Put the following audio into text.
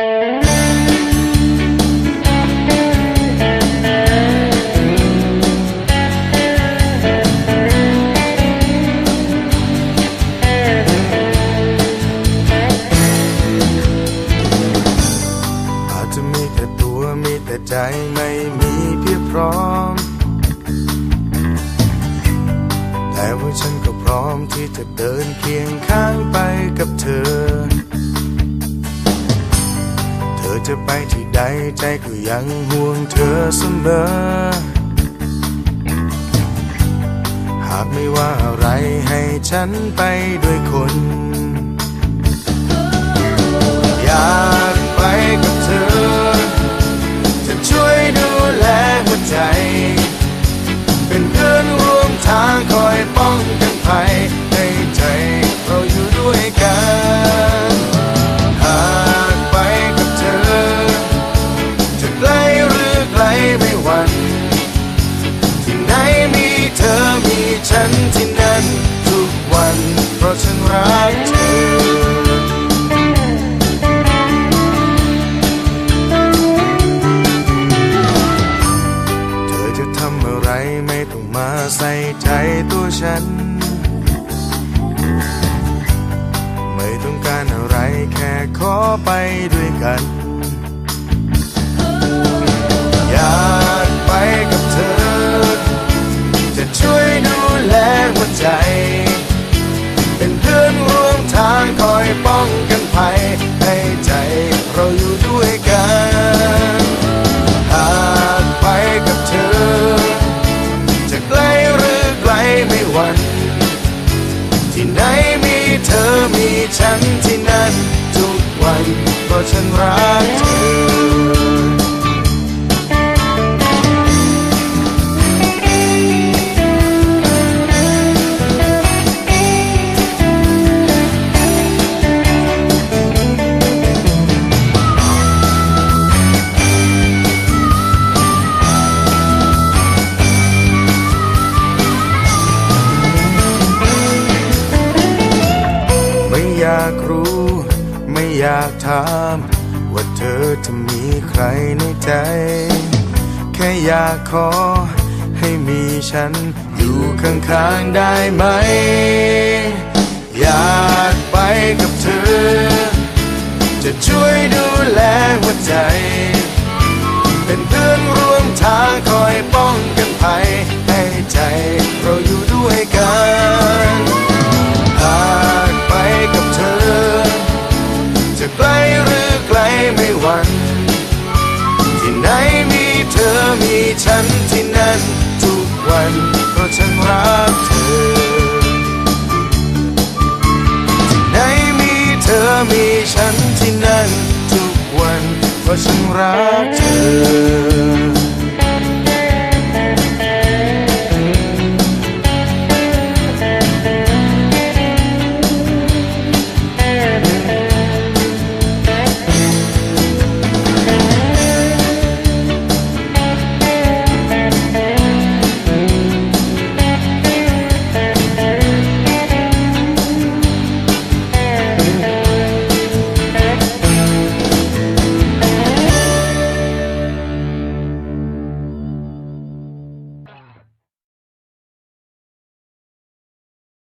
อาจจะมีแต่ตัวมีแต่ใจไม่มีเพียบพร้อม แต่ว่าฉันก็พร้อมที่จะเดินเคียงข้างไปกับเธอเธอ จะไปที่ใดใจก็ยังห่วงเธอเสมอ หากไม่ว่าอะไรให้ฉันไปด้วยคน ฉันที่นั่นทุกวัน เพราะฉันรักเธอเธอจะทำอะไรไม่ต้องมาใส่ใจตัวฉัน ไม่ต้องการอะไรแค่ขอไปด้วยกัน ป้องกันภัยให้ใจเราอยู่ด้วยกัน หากไปกับเธอ จะไกลหรือไกลไม่หวันที่ไหนมีเธอมีฉันที่นั่นทุกวันเพราะฉันรักเธอ ไม่อยากรู้ ไม่อยากถาม ว่าเธอจะมีใครในใจ แค่อยากขอ ให้มีฉันอยู่ข้างๆได้ไหม อยากไปกับเธอ จะช่วยดูแลหัวใจ เป็นเพื่อนร่วมทางคอยป้องกันภัยให้ใจ มีฉันที่นั่นทุกวัน เพราะฉันรักเธอ